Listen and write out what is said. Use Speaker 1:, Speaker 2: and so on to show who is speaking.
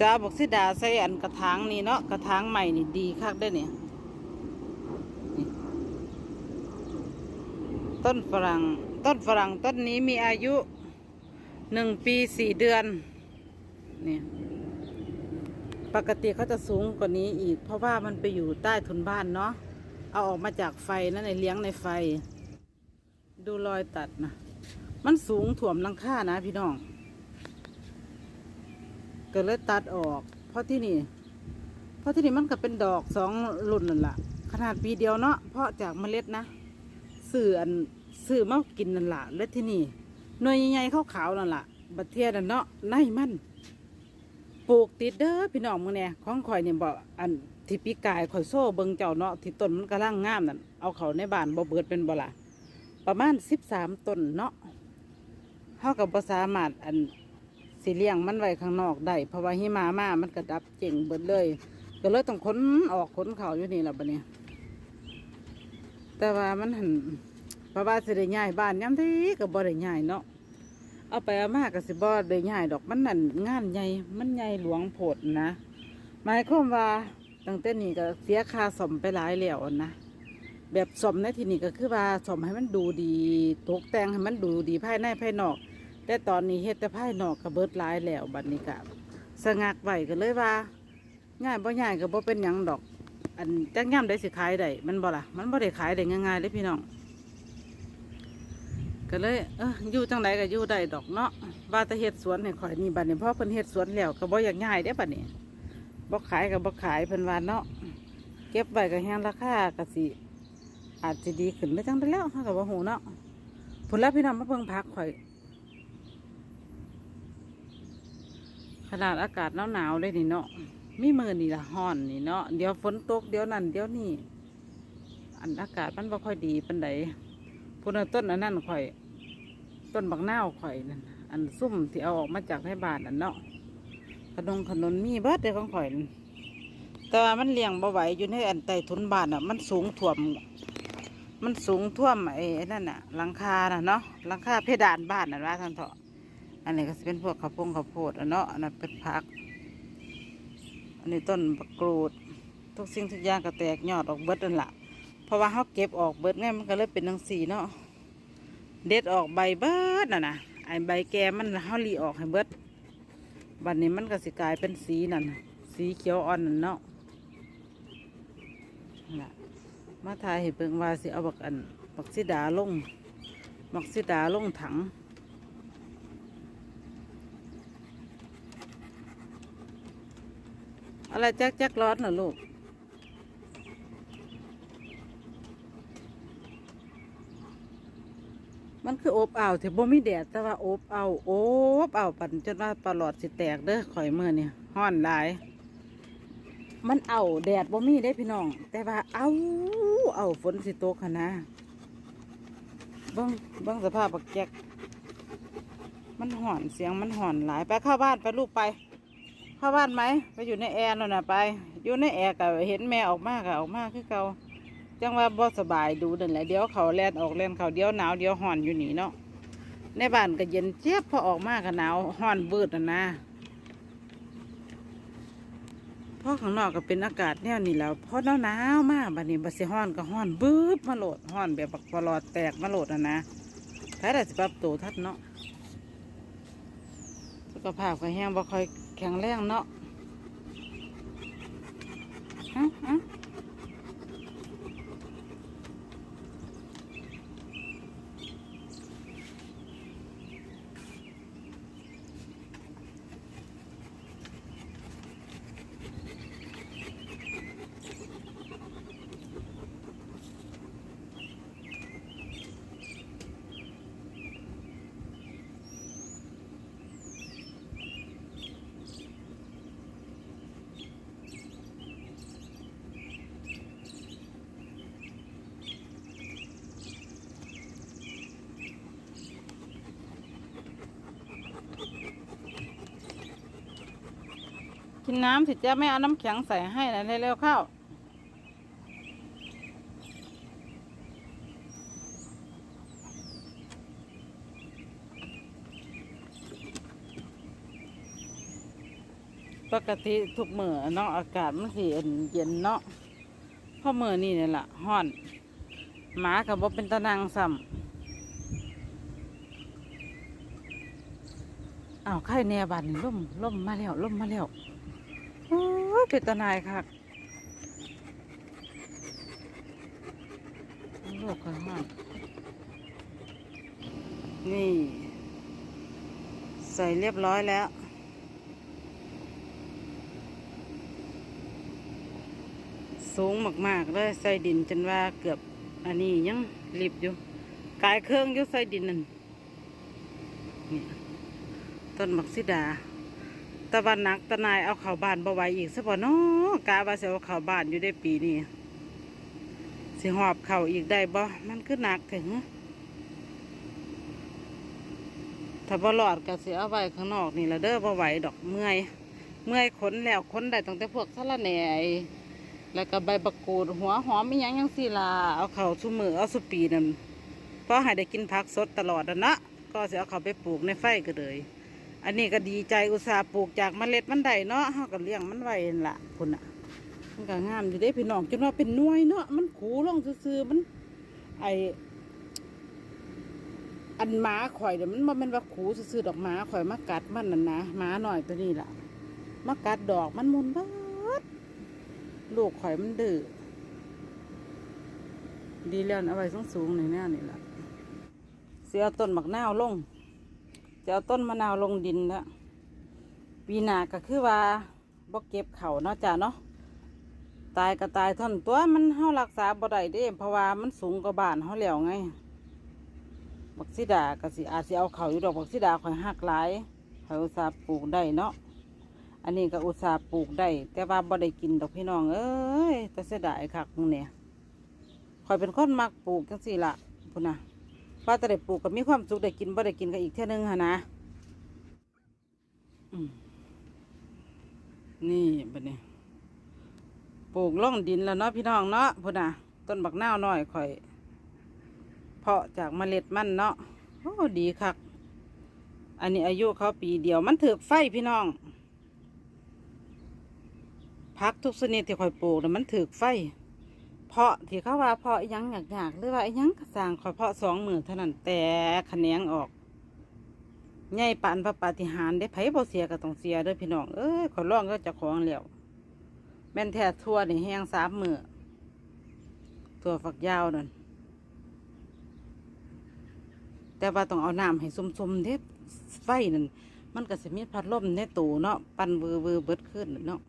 Speaker 1: จ้าบอกสิดาใส่อันกระถางนี่เนาะกระถางใหม่นี่ดีคักได้เนี่ยต้นฝรั่งต้นฝรั่งต้นนี้มีอายุหนึ่งปีสี่เดือนเนี่ยปกติเขาจะสูงกว่านี้อีก เพราะว่ามันไปอยู่ใต้ทุนบ้านเนาะเอาออกมาจากไฟนั่นในเลี้ยงในไฟ ดูรอยตัดนะมันสูงถ่วมลังค่านะพี่น้อง ก็เลยตัดออก เพราะที่นี่ เพราะที่นี่มันก็เป็นดอกสองรุ่นนั่นแหละขนาดปีเดียวเนาะเพราะจากเมล็ดนะสื่ออันสื่อมากินนั่นแหละและที่นี่หน่วยใหญ่ๆขาวๆนั่นแหละบัดเทียนั่นเนาะในมันปลูกติดเด้อพี่น้องมึงเนี่ยของข่อยเนี่ยบอกอันที่ปีกายข่อยโซ่เบิงเจ้าเนาะที่ต้นมันกำลังงามนั่นเอาเขาในบ้านบ่เบิดเป็นบ่ละประมาณสิบสามต้นเนาะเท่ากับภาสามารถอัน สิเลี้ยงมันไว้ข้างนอกได้เพราะว่าหิมามามันกระดับเจ๋งเบิดเลย ก็เลยต้องขนออกขนเขาอยู่นี่แหละบัดนี้ แต่ว่ามันหันเพราะว่าสิได้ย้ายบ้านย้ำที่ก็บ่ได้ย้ายเนาะเอาไปเอามาก็สิบ่ได้ย้ายดอกมันนั่นงานใหญ่มันใหญ่หลวงโพดนะหมายความว่าตั้งแต่นี้ก็เสียค่าสมไปหลายแล้วนะแบบสมในที่นี้ก็คือว่าสมให้มันดูดีตกแต่งให้มันดูดีภายในภายนอก แต่ตอนนี้เฮ็ดแต่ภายนอกก็เบิดหลายแล้วบัดนี้ก็สงักไว้ก็เลยว่าง่ายบ่ง่ายก็บ่เป็นหยังดอก อันจักย่ำได้สิขายได้มันบ่ล่ะมันบ่ได้ขายได้ง่ายๆเลยพี่น้องก็เลยเอออยู่จังไดก็อยู่ได้ดอกเนาะว่าต่เฮ็ดสวนให้ข่อยนี่บัดนี้พอเพิ่นเฮ็ดสวนแล้วก็บ่อยากง่ายเด้บัดนี้บ่ขายก็บ่ขายเพิ่นว่าเนาะเก็บไว้ก็แฮงราคาก็สิอาจจะดีขึ้นได้จังได้แล้วเฮาก็บ่ฮู้เนาะผลลัพธ์พี่น้องมาเบิ่งผักข่อย นาดอากาศหนาวหนาวๆเลยนี่เนาะมีมือนี่ละห้อนนี่เนาะเดี๋ยวฝนตกเดี๋ยวนั่นเดี๋ยวนี่อันอากาศมันบ่ค่อยดีปันใดพุ่นนะต้นอันนั้นข่อย ต้นบักนาวข่อยนั่นอันซุ่มที่เอาออกมาจากในบ้านอันเนาะขนมขนมมีเบิดเด้ของข่อยนั่นแต่ว่ามันเลี้ยงบ่ไหวอยู่ในอันใต้ทุนบ้านอะ มันสูงท่วม มันสูงท่วมไอ้นั่นน่ะหลังคาน่ะเนาะหลังคาเพดานบ้านน่ะว่าท่านเถาะ อันนี้ก็จะเป็นพวกข้าวโพงข้าวโพดอะเนาะอันนั้นเป็นผัก อันนี้ต้นบักกรูด ทุกสิ่งทุกอย่างก็แตกยอดออกเบิดนั่นละเพราะว่าเขาเก็บออกเบิดไงมันก็เลยเป็นทังสีเนาะเด็ดออกใบเบิดน่ะนะไอใบแกมันเขาหลีออกให้เบิดบัดนี้มันก็สิกลายเป็นสีนั่นสีเขียวอ่อนนั่นเนาะน่ะมาทายให้เบิงว่าสิเอาบักอันบักซิดาลงบักซิดาลงถัง อะไรแจ๊กแจ๊กร้อนเหรอลูก มันคืออบอ้าวแต่บ่มีแดดแต่ว่าอบอ้าวโอบอ้าวปั่นจนว่าปลอดสิแตกเด้อข่อยมือเนี่ยห้อนหลาย มันเอาแดดบ่มีได้พี่น้อง แต่ว่าเอาเอาฝนสิตกขนาเบิ้งเบิ้งสภาพปักแจ๊กมันห่อนเสียงมันห่อนหลายไปเข้าบ้านไปลูกไป เข้าบ้านไหมไปอยู่ในแอร์นั่นน่ะไป อยู่ในแอร์ก็เห็นแม่ออกมาก็ออกมากคือเก่าจังว่าบ่สบายดูนั่นแหละเดี๋ยวเขาแล่นออกแล่นเขาเดี๋ยวหนาวเดี๋ยวห่อนอยู่นี่เนาะในบ้านก็เย็นเจี๊ยบพอออกมากก็หนาวห่อนบืดน่ะนะเพราะข้างนอกก็เป็นอากาศแนวนี้แล้วเพราะหนาวหนาวมากบัดนี้บัดสิห่อนก็ห่อนบืบมาโหลดห่อนแบบบักปลอดแตกมาโหลดน่ะนะใครได้สิปรับตัวทัดเนาะสุขภาพก็แห้งบ่ค่อย แข็งแรงเนาะเอ้าเอ้า กินน้ำสิจ้าไม่เอาน้ำแข็งใส่ให้นะเร็วๆเข้า ปกติทุกมื้อเนาะอากาศมันสิเย็นเนาะเพราะมื้อนี้นี่ยละฮ้อนหมาก็บ่เป็นตะนางซ้ำอ้าวไข่แน่บาดนี่ล่มล่มมาแล้วล่มมาแล้ว เป็นตนายคักลูกกันฮ้อนนี่ ใส่เรียบร้อยแล้ว สูงมาก ๆ เลย ใส่ดินจนว่าเกือบ อันนี้ยังรีบอยู่กายเครื่องอยู่ใส่ดินนั่นนี่ต้นมักซิดา ตะวันหนักตะนายเอาเข่าบานบ่ไหวอีกสักบ่เนาะกาว่าสิเอาเข่าบานอยู่ได้ปีนี้สิหอบเข่าอีกได้บ่มันคือหนักถึงถ้าบ่หลอดก็สิเอาไว้ข้างนอกนี่ละเด้อบ่ไหวดอกเมื่อย เมื่อยขนแล้วขนได้ตั้งแต่พวกสะระแหน่แล้วก็ใบบักกูดหัวหอมมีหยังยังสิล่ะเอาเข้าซุมือเอาสุปีนั่นเพราะให้ได้กินผักสดตลอดอะนะก็สิเอาเข้าไปปลูกในไฟก็เลย อันนี้ก็ดีใจอุตส่าห์ปลูกจากเมล็ดมันได้เนาะเฮาก็เลี้ยงมันไว้นั่นละพุ่นน่ะ มันก็งามอยู่เด้พี่น้องจนว่าเป็นหน่วยเนาะมันขูลงซื่อๆมัน ไออันหมาข่อยเดี๋ยวมันมันว่าขูซื่อๆดอกหมาข่อยมากัดมันนั่นนะหมาหน่อยตัวนี้ล่ะมากัดดอกมันมุนบิดลูกข่อยมันดื้อดีแล้วนะเอาไว้สูงๆในแน่นี่ล่ะเสียต้นมะนาวลง จะเอาต้นมะนาวลงดินแล้วปีหน้าก็คือว่าบ่เก็บเขาเนาะจ้ะเนาะตายก็ตายท่อนตัวมันเฮารักษาบ่ได้เด้เพราะว่ามันสูงกว่าบ้านเฮาแล้วไง บักซิดาก็สิอาจสิเอาเขาอยู่ดอกบักซิดาข่อยหักหลายข่อยอุตส่าห์ปลูกได้เนาะอันนี้ก็อุตส่าห์ปลูกได้ แต่ว่าบ่ได้กินดอกพี่น้องเอ้ยแต่เสียดายคักเนี่ยข่อยเป็นคนมักปลูกจังสี่ละพุ่นนะ ว่าแต่ได้ปลูกก็มีความสุขได้กินบ่ได้กินก็อีกเท่านึงหะนะนี่บัดนี้ปลูกล่องดินแล้วเนาะพี่น้องเนาะพุ่นนะต้นบักนาวน้อยข่อย เพาะจากเมล็ดมันเนาะโอ้ดีคัก อันนี้อายุเขาปีเดียวมันถือไฟพี่น้องพักทุกชนิดที่คอยปลูกน่ะมันถือไฟ เพาะที่เขาว่าเพาะอิหยังอยากๆหรือว่าอิหยังกระสร้างคอเพาะสองมือเท่านั้นแต่ขะแขนงออกใหญ่ปานพระปาฏิหารได้ไผบ่เสียก็ต้องเสียเด้อพี่น้องเอ้ยขอร้องก็จะของแล้วแม่นแท้ทั่วนี่แห้งสามมือตัวฝักยาวนั่นแต่ว่าต้องเอาน้ำให้ซุ่มๆเด็ไฟนั่นมันก็จะมีพัดลมในตูเนาะปั่นเวอร์เวอร์เบิดขึ้นเนาะ